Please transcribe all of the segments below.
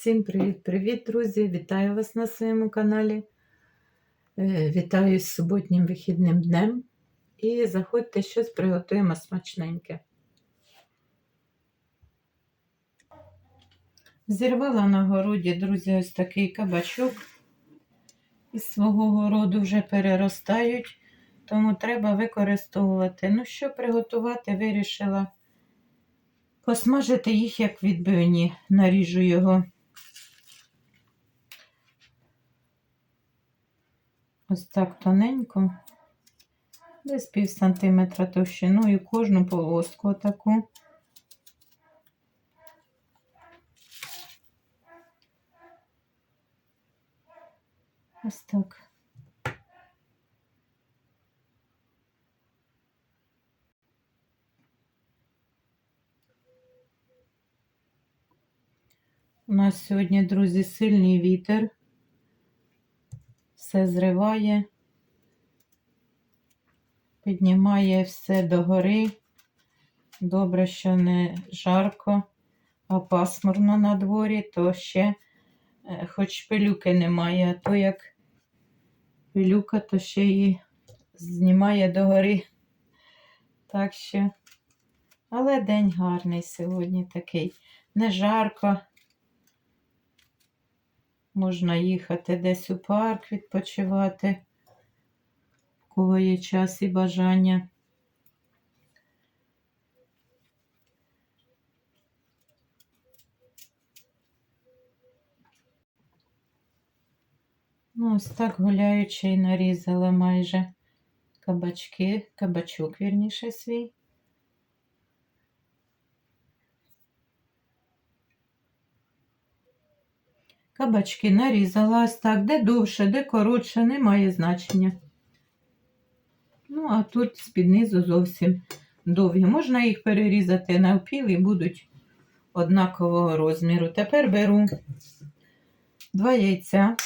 Всім привіт-привіт, друзі! Вітаю вас на своєму каналі. Е, Вітаю з суботнім вихідним днем. І заходьте, щось приготуємо смачненьке. Зірвала на городі, друзі, ось такий кабачок. Із свого городу вже переростають, тому треба використовувати. Ну, що приготувати, вирішила посмажити їх, як відбивні. Наріжу його. Ось так тоненько, десь пів сантиметра товщиною, кожну полоску отаку. Ось так. У нас сьогодні, друзі, сильний вітер. Все зриває, піднімає все догори. Добре, що не жарко, а пасмурно на дворі, то ще е, хоч пилюки немає, а то як пилюка, то ще її знімає догори. Так що, але день гарний сьогодні такий. Не жарко. Можна їхати десь у парк відпочивати, в кого є час і бажання. Ну, ось так гуляючи і нарізала майже кабачки, кабачок, вірніше свій. Кабачки нарізала ось так, де довше, де коротше, немає значення. Ну, а тут з-під низу зовсім довгі. Можна їх перерізати навпіл і будуть однакового розміру. Тепер беру два яйця.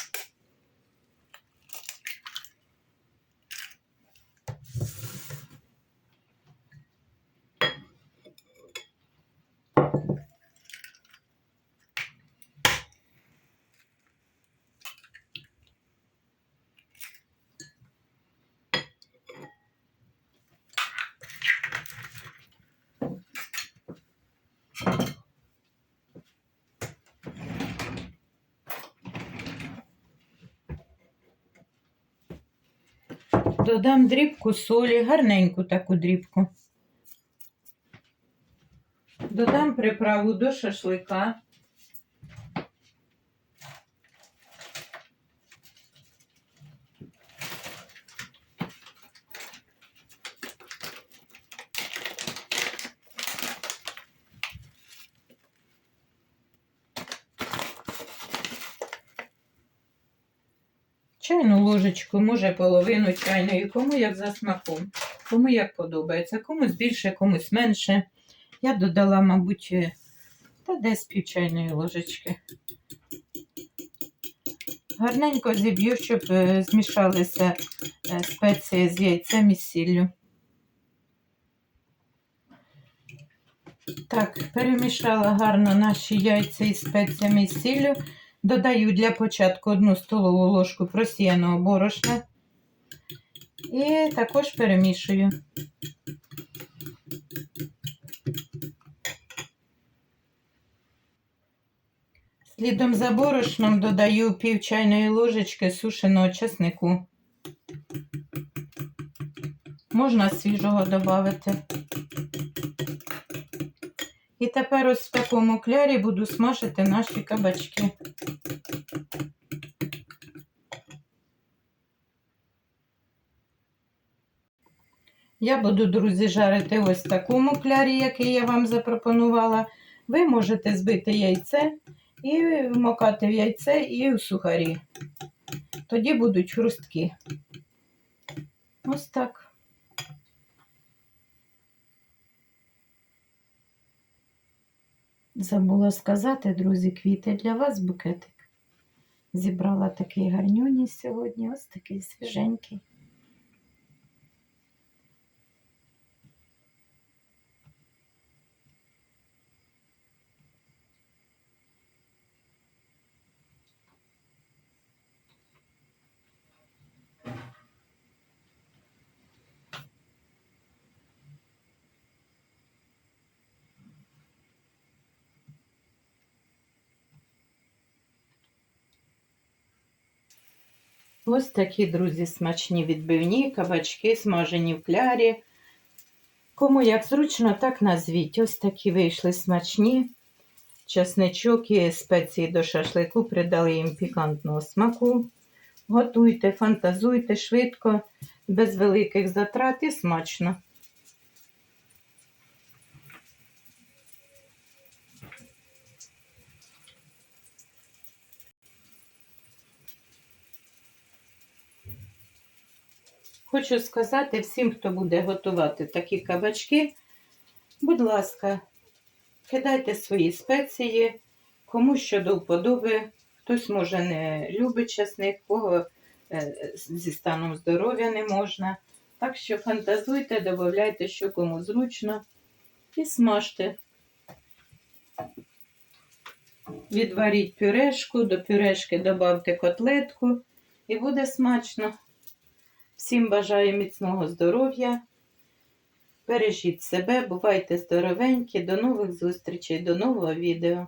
Додам дрібку солі, гарненьку таку дрібку. Додам приправу до шашлика. Чайну ложечку, може половину чайної, кому як за смаком, кому як подобається, комусь більше, комусь менше. Я додала, мабуть, е, та десь пів чайної ложечки. Гарненько зіб'ю, щоб е, змішалися е, спеції з яйцем і сіллю. Так, перемішала гарно наші яйця із спеціями і сіллю. Додаю для початку одну столову ложку просіяного борошна і також перемішую. Слідом за борошном додаю пів чайної ложечки сушеного чеснику. Можна свіжого додати. І тепер ось в такому клярі буду смажити наші кабачки. Я буду, друзі, жарити ось в такому клярі, який я вам запропонувала. Ви можете збити яйце і вмокати в яйце і в сухарі. Тоді будуть хрустки. Ось так. Забула сказати, друзі, квіти для вас букетик. Зібрала такий гарнюні сьогодні, ось такий свіженький. Ось такі, друзі, смачні відбивні, кабачки смажені в клярі. Кому як зручно, так назвіть. Ось такі вийшли смачні. Часничок і спеції до шашлику придали їм пікантного смаку. Готуйте, фантазуйте швидко, без великих затрат і смачно. Хочу сказати всім, хто буде готувати такі кабачки, будь ласка, кидайте свої спеції, кому що до вподоби. Хтось, може, не любить часник, кого е, зі станом здоров'я не можна. Так що фантазуйте, додавайте, що кому зручно, і смажте. Відваріть пюрешку, до пюрешки додавте котлетку і буде смачно. Всім бажаю міцного здоров'я. Бережіть себе, бувайте здоровенькі. До нових зустрічей, до нового відео.